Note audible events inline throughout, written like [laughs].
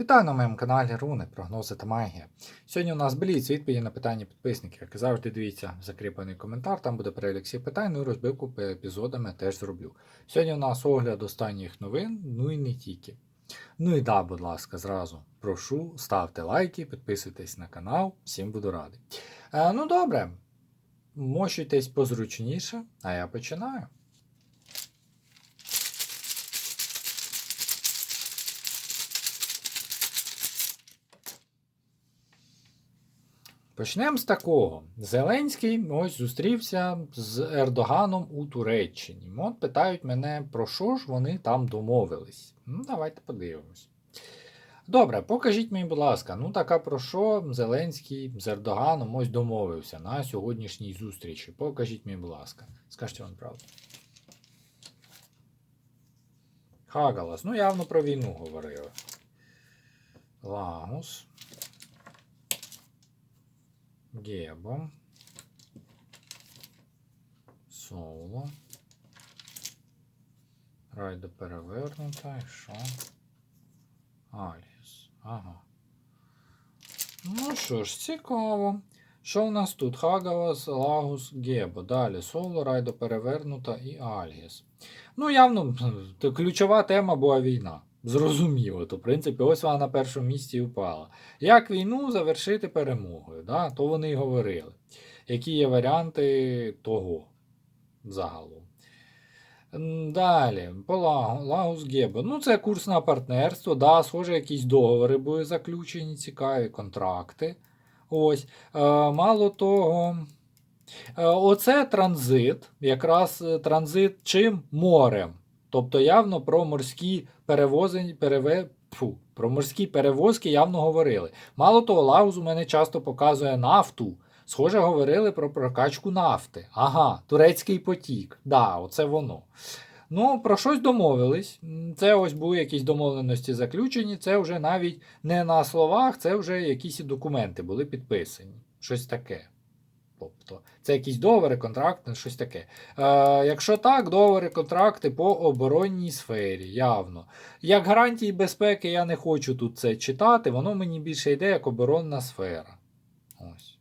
Вітаю на моєму каналі Руни, прогнози та магія. Сьогодні у нас бліц відповіді на питання підписників. Як завжди, дивіться закріплений коментар, там буде перелік всіх питань, ну і розбивку по епізодами теж зроблю. Сьогодні у нас огляд останніх новин, ну і не тільки. Ну і да, будь ласка, зразу прошу, ставте лайки, підписуйтесь на канал, всім буду радий. Е, ну добре, мощуйтесь позручніше, а я починаю. Почнемо з такого. Зеленський ось зустрівся з Ердоганом у Туреччині. От питають мене, про що ж вони там домовились. Ну, давайте подивимось. Добре, покажіть мені, будь ласка, ну така про що Зеленський з Ердоганом ось домовився на сьогоднішній зустрічі. Покажіть мені, будь ласка. Скажіть вам правду. Хагалас, ну явно про війну говорили. Лагус. Гебо. Соло. Райда перевернута. І що? Аліс. Ага. Ну що ж, цікаво. Що у нас тут? Хагалас, Лагус, Гебо. Далі Соло, Райдо перевернута і Альгіс. Ну, явно, [laughs] ключова тема була війна. Зрозуміло, то, в принципі, ось вона на першому місці впала. Як війну завершити перемогою? Да? То вони й говорили. Які є варіанти того загалом? Далі, по Лагус Гебо. Ну, це курс на партнерство. Да, схоже, якісь договори були заключені, цікаві контракти. Ось. Е, мало того, е, оце транзит, якраз е, транзит чим морем. Тобто явно про морські перевози, переве, фу, про морські перевозки явно говорили. Мало того, Лагус у мене часто показує нафту. Схоже, говорили про прокачку нафти. Ага, турецький потік. Да, оце воно. Ну, про щось домовились. Це ось були якісь домовленості заключені. Це вже навіть не на словах, це вже якісь документи були підписані. Щось таке. Тобто, це якісь договори, контракти, щось таке. Е, якщо так, договори, контракти по оборонній сфері, явно. Як гарантії безпеки я не хочу тут це читати, воно мені більше йде як оборонна сфера. Ось.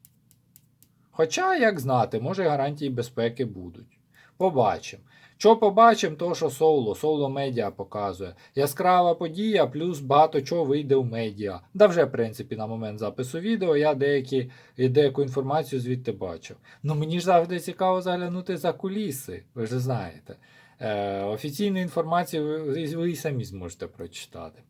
Хоча, як знати, може гарантії безпеки будуть. Побачимо. Що побачимо, то що Соло, Соло медіа показує. Яскрава подія, плюс багато чого вийде в медіа. Да вже, в принципі, на момент запису відео я деякі, деяку інформацію звідти бачив. Ну мені ж завжди цікаво заглянути за куліси, ви ж знаєте. Е, офіційну інформацію ви, ви і самі зможете прочитати.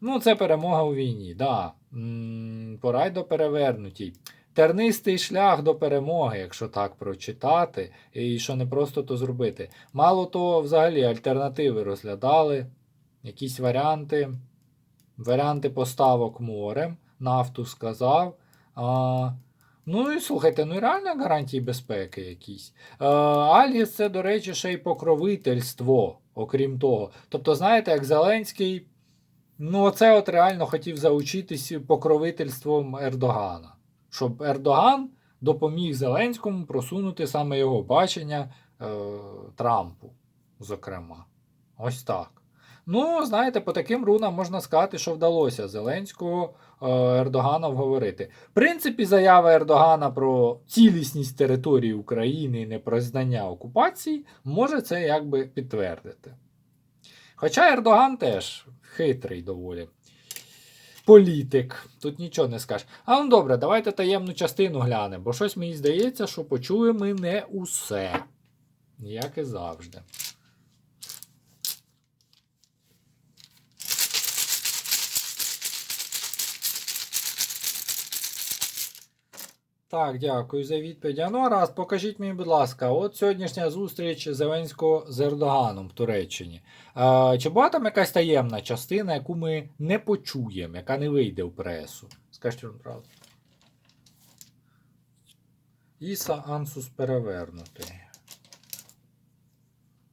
Ну, це перемога у війні, да. М, Порай до перевернутій. Тернистий шлях до перемоги, якщо так прочитати, і що не просто то зробити. Мало того, взагалі альтернативи розглядали, якісь варіанти, варіанти поставок морем, нафту сказав. А, ну і слухайте, ну і реально гарантії безпеки якісь. Е, Альгіс це, до речі, ще й покровительство, окрім того. Тобто, знаєте, як Зеленський, ну, оце от реально хотів заучитись покровительством Ердогана. Щоб Ердоган допоміг Зеленському просунути саме його бачення е, Трампу, зокрема. Ось так. Ну, знаєте, по таким рунам можна сказати, що вдалося Зеленського е, Ердогана вговорити. В принципі, заява Ердогана про цілісність території України і непризнання окупації може це якби підтвердити. Хоча Ердоган теж хитрий доволі. Політик, тут нічого не скажеш. А ну добре, давайте таємну частину глянемо, бо щось мені здається, що почули ми не усе. Як і завжди. Так, дякую за відповідь. Ну раз, покажіть мені, будь ласка, от сьогоднішня зустріч Зеленського з Ердоганом в Туреччині. Е, чи була там якась таємна частина, яку ми не почуємо, яка не вийде в пресу? Скажіть вам правду. Іса Ансус перевернутий.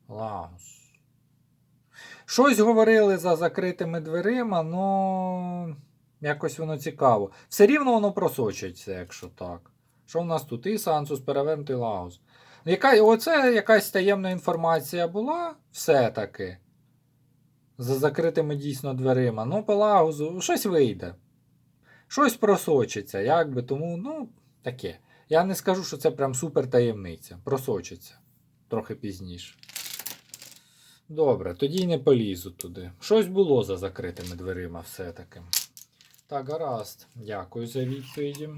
Лагус. Щось говорили за закритими дверима, ну якось воно цікаво. Все рівно воно просочиться, якщо так. Що в нас тут? Іса Ансус перевернутий Лагус. Яка, оце якась таємна інформація була все-таки. За закритими дійсно дверима. Ну, по лагузу щось вийде. Щось просочиться, якби, тому, ну, таке. Я не скажу, що це прям супер таємниця. Просочиться. Трохи пізніше. Добре, тоді й не полізу туди. Щось було за закритими дверима все-таки. Так, гаразд. Дякую за відповіді.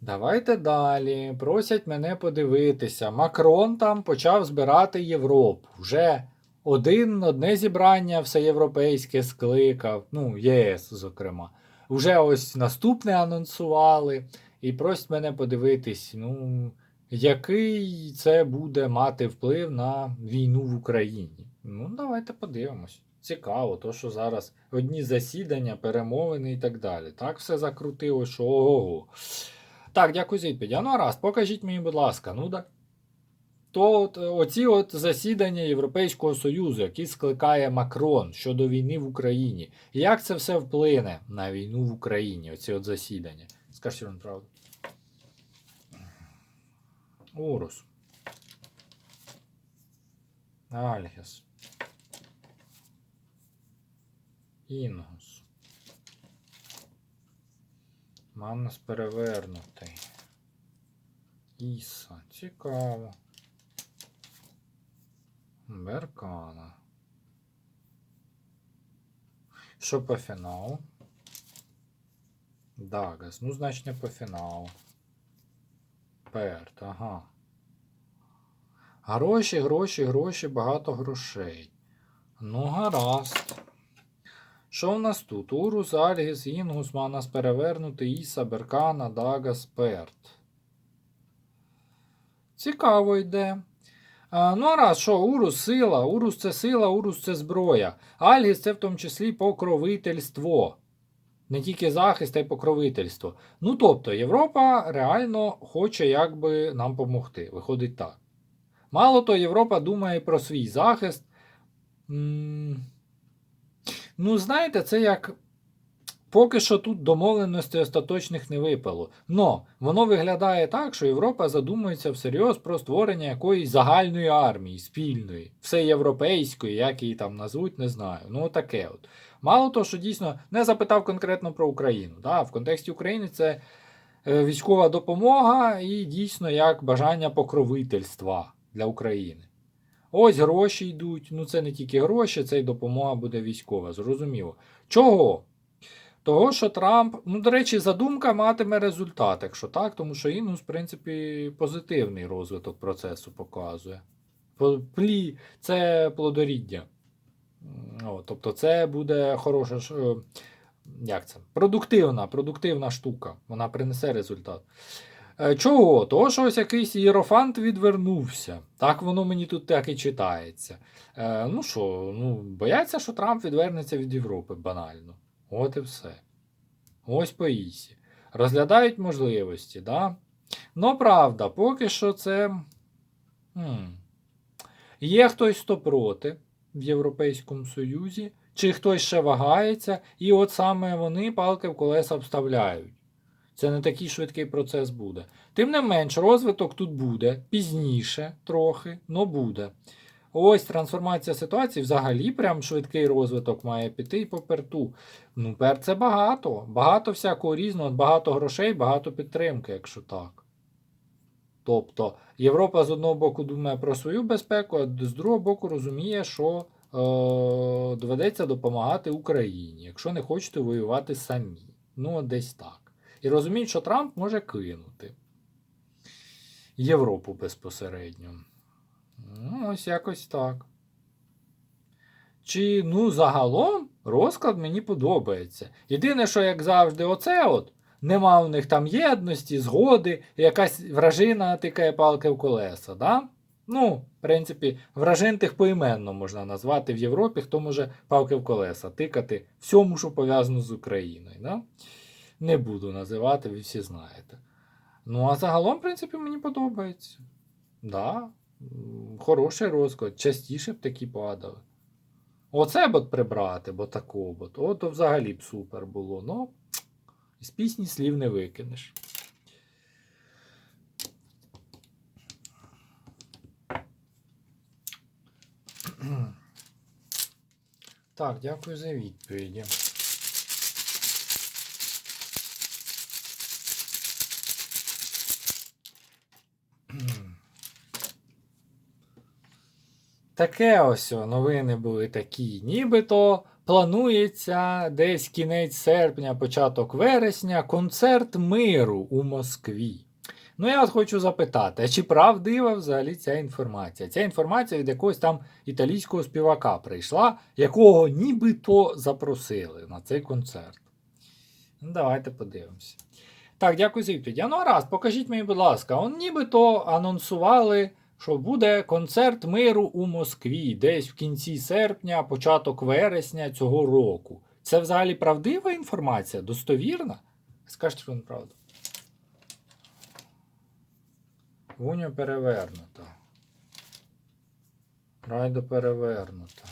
Давайте далі. Просять мене подивитися. Макрон там почав збирати Європу. Вже один, одне зібрання всеєвропейське скликав, ну, ЄС, зокрема. Вже ось наступне анонсували. І просять мене подивитись, ну, який це буде мати вплив на війну в Україні. Ну, давайте подивимось. Цікаво, то що зараз одні засідання, перемовини і так далі. Так все закрутило, що ого. Так, дякую за відповідь. А ну раз, покажіть мені, будь ласка, ну да. То от, е, оці от засідання Європейського Союзу, які скликає Макрон щодо війни в Україні. Як це все вплине на війну в Україні? Оці от засідання. Скажіть вам правду. Урус. Альгес. Інгус. Манус перевернутий. Іса. Цікаво. Беркана. Що по фіналу? Дагас. Ну, значить, не по фіналу. Перт, ага. Гроші, гроші, гроші, багато грошей. Ну, гаразд. Що в нас тут? Урус, Альгіс, Інгус, Манас перевернутий, Іса, Беркана, Дагас, Перт. Цікаво йде. А, ну, а раз, що, Урус сила, Урус це сила, Урус це зброя. Альгіс це в тому числі покровительство. Не тільки захист, а й покровительство. Ну, тобто, Європа реально хоче якби нам допомогти. Виходить так. Мало то, Європа думає про свій захист. Ну, знаєте, це як. Поки що тут домовленостей остаточних не випало. Но воно виглядає так, що Європа задумується всерйоз про створення якоїсь загальної армії, спільної, всеєвропейської, як її там назвуть, не знаю. Ну, таке от. Мало того, що дійсно не запитав конкретно про Україну. Да? В контексті України це е, військова допомога і дійсно як бажання покровительства для України. Ось гроші йдуть. Ну це не тільки гроші, це й допомога буде військова. Зрозуміло. Чого? Того, що Трамп, ну, до речі, задумка матиме результат, якщо так, тому що Інгус, в принципі, позитивний розвиток процесу показує. Плі це плодоріддя. О, тобто, це буде хороша е, як це? Продуктивна, продуктивна штука. Вона принесе результат. Е, Чого? Того, що ось якийсь ієрофант відвернувся. Так воно мені тут так і читається. Е, ну що, ну, бояться, що Трамп відвернеться від Європи банально. От і все. Ось по Ісі. Розглядають можливості, да? Ну, правда, поки що це. Хм. Є хтось, хто проти в Європейському Союзі, чи хтось ще вагається, і от саме вони палки в колеса вставляють. Це не такий швидкий процес буде. Тим не менш, розвиток тут буде пізніше трохи, але буде. Ось трансформація ситуації взагалі прям швидкий розвиток має піти і по перту. Ну, пер це багато. Багато всякого різного, багато грошей, багато підтримки, якщо так. Тобто Європа з одного боку думає про свою безпеку, а з другого боку розуміє, що е, доведеться допомагати Україні, якщо не хочете воювати самі. Ну, десь так. І розуміють, що Трамп може кинути Європу безпосередньо. Ну, ось якось так. Чи, ну, загалом розклад мені подобається. Єдине, що, як завжди, оце от, нема в них там єдності, згоди, якась вражина тикає палки в колеса. Да? Ну, в принципі, вражин тих поіменно можна назвати в Європі, хто може палки в колеса тикати всьому, що пов'язано з Україною. Да? Не буду називати, ви всі знаєте. Ну, а загалом, в принципі, мені подобається. Да, хороший розклад. Частіше б такі падали. Оце б от прибрати, бо тако б. от, взагалі б супер було. Ну, з пісні слів не викинеш. Так, дякую за відповіді. Таке ось новини були такі. Нібито планується десь кінець серпня, початок вересня, концерт миру у Москві. Ну, я от хочу запитати, а чи правдива взагалі ця інформація? Ця інформація від якогось там італійського співака прийшла, якого нібито запросили на цей концерт. Ну, давайте подивимося. Так, дякую за відповідь. А ну раз, покажіть мені, будь ласка, он нібито анонсували, що буде концерт миру у Москві десь в кінці серпня, початок вересня цього року. Це взагалі правдива інформація? Достовірна? Скажіть вам правду. Вуня перевернута. Райдо перевернута.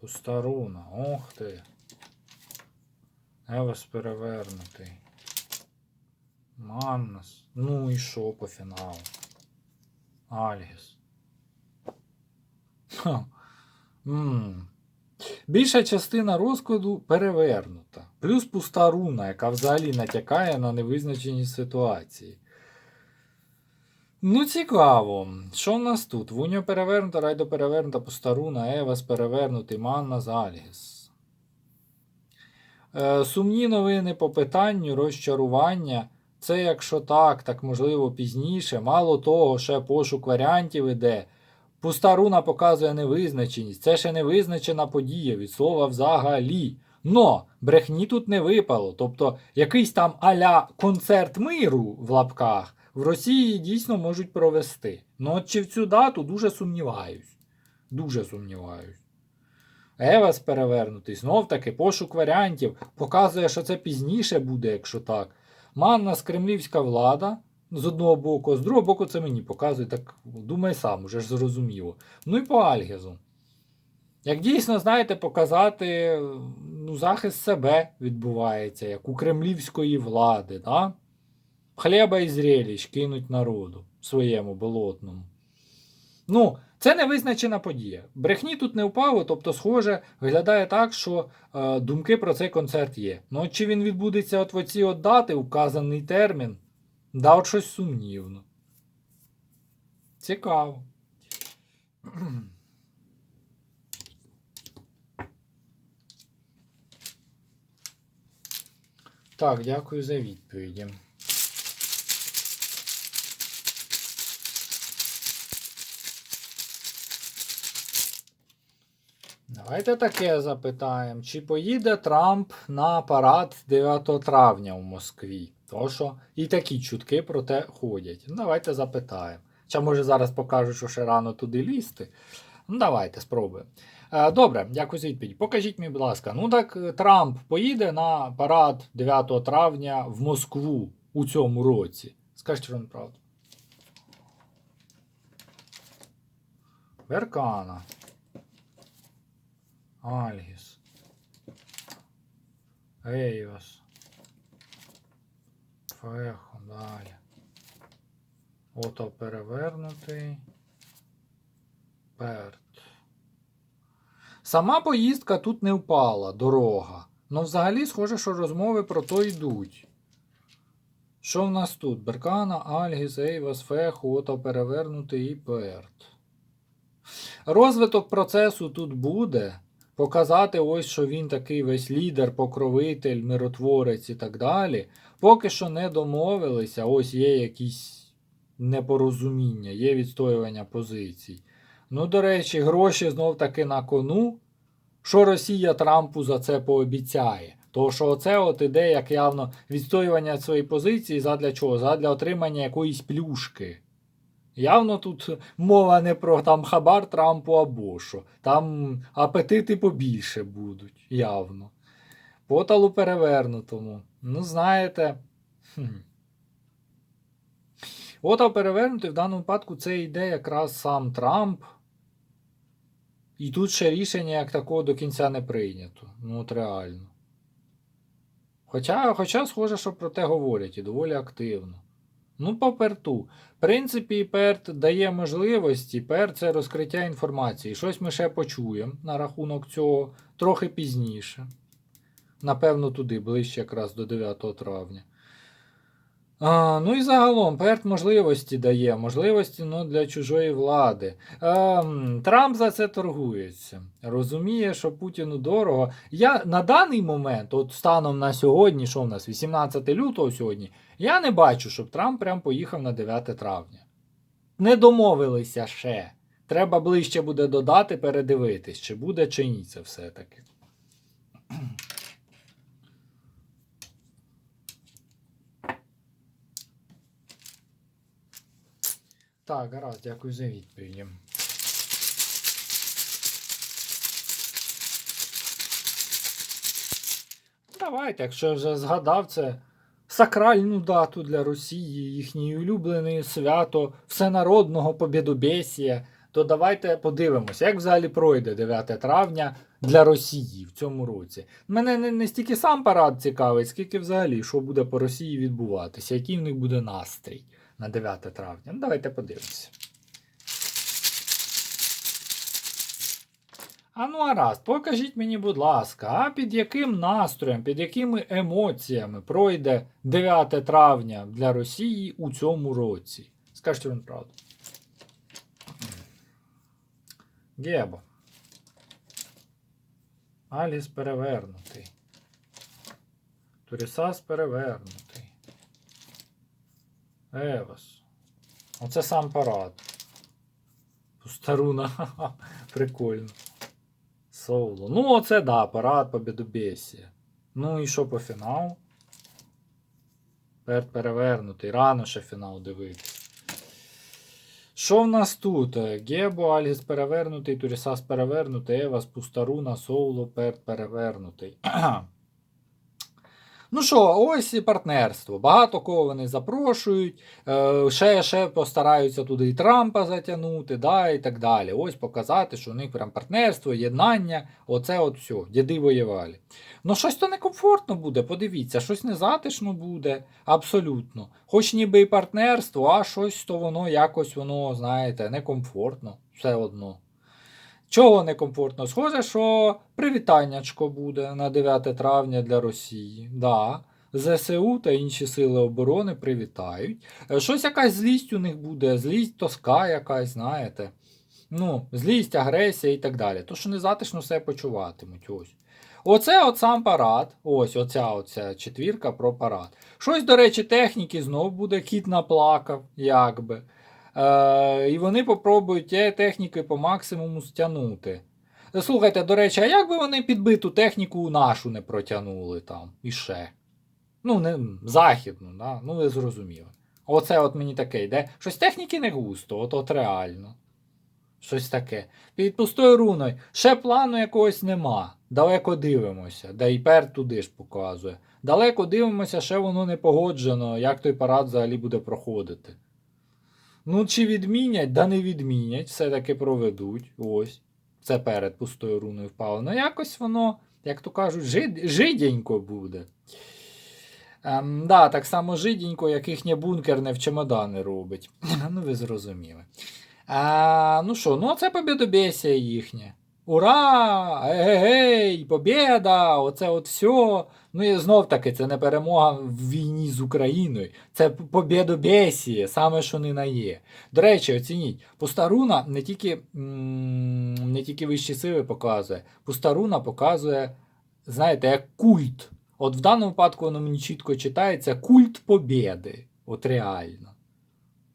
Пустаруна. Ох ти. Евас перевернутий. Маннас. Ну і що по фіналу? Альгіс. Більша частина розкладу перевернута. Плюс пуста руна, яка взагалі натякає на невизначеність ситуації. Ну, цікаво. Що в нас тут? Вуня перевернута, райдо перевернута, пуста руна, Евас перевернутий, Манна Альгіс. Е, сумні новини по питанню розчарування. Це якщо так, так можливо пізніше. Мало того, ще пошук варіантів іде. Пуста руна показує невизначеність. Це ще не визначена подія від слова взагалі. Но брехні тут не випало. Тобто якийсь там аля концерт миру в лапках в Росії дійсно можуть провести. Ну от чи в цю дату дуже сумніваюсь. Дуже сумніваюсь. Евас перевернутий, знов таки пошук варіантів. Показує, що це пізніше буде, якщо так. Манна кремлівська влада. З одного боку, з другого боку, це мені показує, так думай сам, уже ж зрозуміло. Ну і по Альгезу. Як дійсно, знаєте, показати, ну, захист себе відбувається, як у кремлівської влади, да? хліба і зрелищ кинуть народу своєму болотному. Ну, це невизначена подія. Брехні тут не впало, тобто, схоже, виглядає так, що е, думки про цей концерт є. Ну, от чи він відбудеться от в оці от дати, указаний термін, да, от щось сумнівно. Цікаво. Так, дякую за відповіді. Давайте таке запитаємо. Чи поїде Трамп на парад 9 травня у Москві? То що і такі чутки про те ходять. Ну, давайте запитаємо. Чи може зараз покажуть, що ще рано туди лізти? Ну, давайте спробуємо. Е, Добре, дякую за відповідь. Покажіть мені, будь ласка. Ну так е, Трамп поїде на парад 9 травня в Москву у цьому році. Скажіть вам правду. Беркана. Альгіс. Ейос. Фехо, далі. Ото перевернутий. Перт. Сама поїздка тут не впала, дорога. Ну, взагалі, схоже, що розмови про то йдуть. Що в нас тут? Беркана, Альгіс, Ейвас, Фехо, ото перевернутий і Перт. Розвиток процесу тут буде. Показати ось, що він такий весь лідер, покровитель, миротворець і так далі. Поки що не домовилися, ось є якісь непорозуміння, є відстоювання позицій. Ну, до речі, гроші знов таки на кону. Що Росія Трампу за це пообіцяє? То що оце от іде як явно відстоювання своєї позиції задля чого? Задля отримання якоїсь плюшки. Явно тут мова не про там хабар Трампу або що. Там апетити побільше будуть, явно. Поталу перевернутому. Ну, знаєте. Хм. Отал перевернутий в даному випадку це йде якраз сам Трамп. І тут ще рішення як такого до кінця не прийнято. Ну, от реально. Хоча, хоча схоже, що про те говорять і доволі активно. Ну, по перту. В принципі, перт дає можливості. Перт це розкриття інформації. Щось ми ще почуємо на рахунок цього трохи пізніше. Напевно, туди, ближче якраз до 9 травня. А, ну і загалом, перт можливості дає, можливості ну, для чужої влади. Ем, Трамп за це торгується. Розуміє, що Путіну дорого. Я на даний момент, от станом на сьогодні, що в нас 18 лютого сьогодні, я не бачу, щоб Трамп прям поїхав на 9 травня. Не домовилися ще. Треба ближче буде додати, передивитись, чи буде, чи ні це все-таки. Так, гаразд, дякую за відповіді. Давайте, якщо я вже згадав, це сакральну дату для Росії, їхнє улюблене свято всенародного побєдобєсія, то давайте подивимося, як взагалі пройде 9 травня для Росії в цьому році. Мене не, не стільки сам парад цікавить, скільки взагалі, що буде по Росії відбуватися, який в них буде настрій на 9 травня. Ну, давайте подивимося. А ну гаразд, покажіть мені, будь ласка, а під яким настроєм, під якими емоціями пройде 9 травня для Росії у цьому році? Скажіть вам правду. Гебо. Аліс перевернутий. Турісас перевернутий. Евос. Оце сам парад. Пустаруна. [laughs] Прикольно. Соло. Ну, оце да, парад побєдобєсія. Ну і що по фіналу? Перт перевернутий. Рано ще фінал дивитися. Що в нас тут? Гебо, Альгіс перевернутий, Турісас перевернутий, Евас, Пустаруна, Соуло, Перт перевернутий. [clears throat] Ну що, ось і партнерство. Багато кого вони запрошують, е, ще, ще постараються туди і Трампа затягнути, да, і так далі. Ось показати, що у них прям партнерство, єднання, оце от все, діди воювали. Ну, щось то некомфортно буде, подивіться, щось незатишно буде, абсолютно. Хоч ніби і партнерство, а щось то воно якось воно, знаєте, некомфортно, все одно. Чого некомфортно? Схоже, що привітаннячко буде на 9 травня для Росії. Да. ЗСУ та інші сили оборони привітають. Е, Щось якась злість у них буде, злість, тоска якась, знаєте. Ну, злість, агресія і так далі. То, що незатишно все почуватимуть. Ось. Оце от сам парад. Ось оця оця четвірка про парад. Щось, до речі, техніки знов буде, кіт наплакав, якби. Е, і вони попробують ті техніки по максимуму стягнути. Слухайте, до речі, а як би вони підбиту техніку нашу не протягнули там іще? Ну, не західну, да? ну ви зрозуміли. Оце от мені таке йде. Щось техніки не густо, от от реально. Щось таке. Під пустою руною. Ще плану якогось нема. Далеко дивимося. Да і туди ж показує. Далеко дивимося, ще воно не погоджено, як той парад взагалі буде проходити. Ну, чи відмінять, да не відмінять, все-таки проведуть. Ось. Це перед пустою руною впало. Ну, якось воно, як то кажуть, жид, жиденько буде. Ем, да, так само жиденько, як їхнє бункерне в чемодани робить. [clears throat] ну, ви зрозуміли. А, ну що, ну це побідобесія їхнє. Ура! Егегей! Побєда! Оце от все. Ну і знов таки, це не перемога в війні з Україною. Це побєдобєсіє, саме що не на є. До речі, оцініть, Пустаруна не тільки, м, не тільки вищі сили показує, Пустаруна показує, знаєте, як культ. От в даному випадку воно мені чітко читається культ побєди. От реально.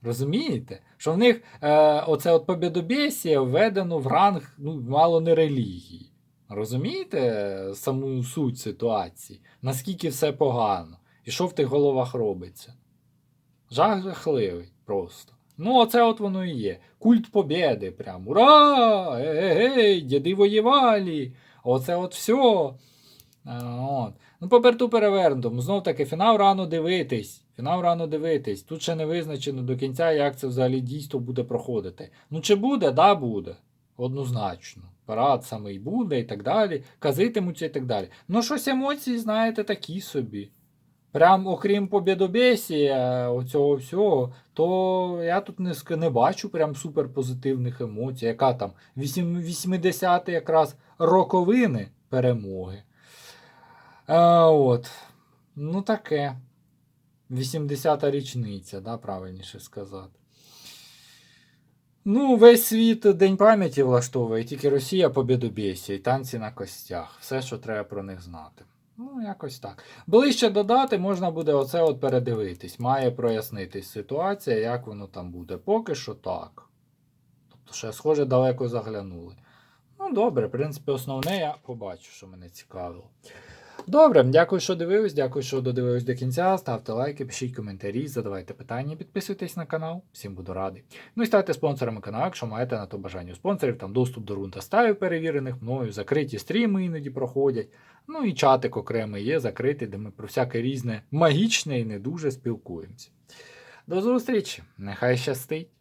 Розумієте? Що в них е, оце от побєдобєсія введено в ранг ну, мало не релігії. Розумієте е, саму суть ситуації? Наскільки все погано? І що в тих головах робиться? Жах жахливий просто. Ну, оце от воно і є. Культ побєди. Прям. Ура! Егегей, діди воєвалі! Оце от все. От. Ну, поперту перевернутому. Знов таки, фінал рано дивитись. Фінал рано дивитись. Тут ще не визначено до кінця, як це взагалі дійство буде проходити. Ну, чи буде, да, буде. Однозначно. Парад самий буде і так далі. Казитимуться і так далі. Ну, щось емоції, знаєте, такі собі. Прям окрім побєдобєсія, оцього всього, то я тут не, не бачу прям супер позитивних емоцій. Яка там 80 якраз роковини перемоги. А, от. Ну таке. 80-та річниця, да, правильніше сказати. Ну, весь світ День пам'яті влаштовує, тільки Росія побєдобєсія і танці на костях. Все, що треба про них знати. Ну, якось так. Ближче до дати можна буде оце от передивитись. Має прояснитись ситуація, як воно там буде. Поки що так. Тобто, ще, схоже, далеко заглянули. Ну, добре, в принципі, основне я побачу, що мене цікавило. Добре, дякую, що дивились, дякую, що додивились до кінця. Ставте лайки, пишіть коментарі, задавайте питання, підписуйтесь на канал. Всім буду радий. Ну і ставте спонсорами каналу, якщо маєте на то бажання. Спонсорів там доступ до рун та ставів перевірених мною, закриті стріми іноді проходять. Ну і чатик окремий є, закритий, де ми про всяке різне магічне і не дуже спілкуємося. До зустрічі! Нехай щастить!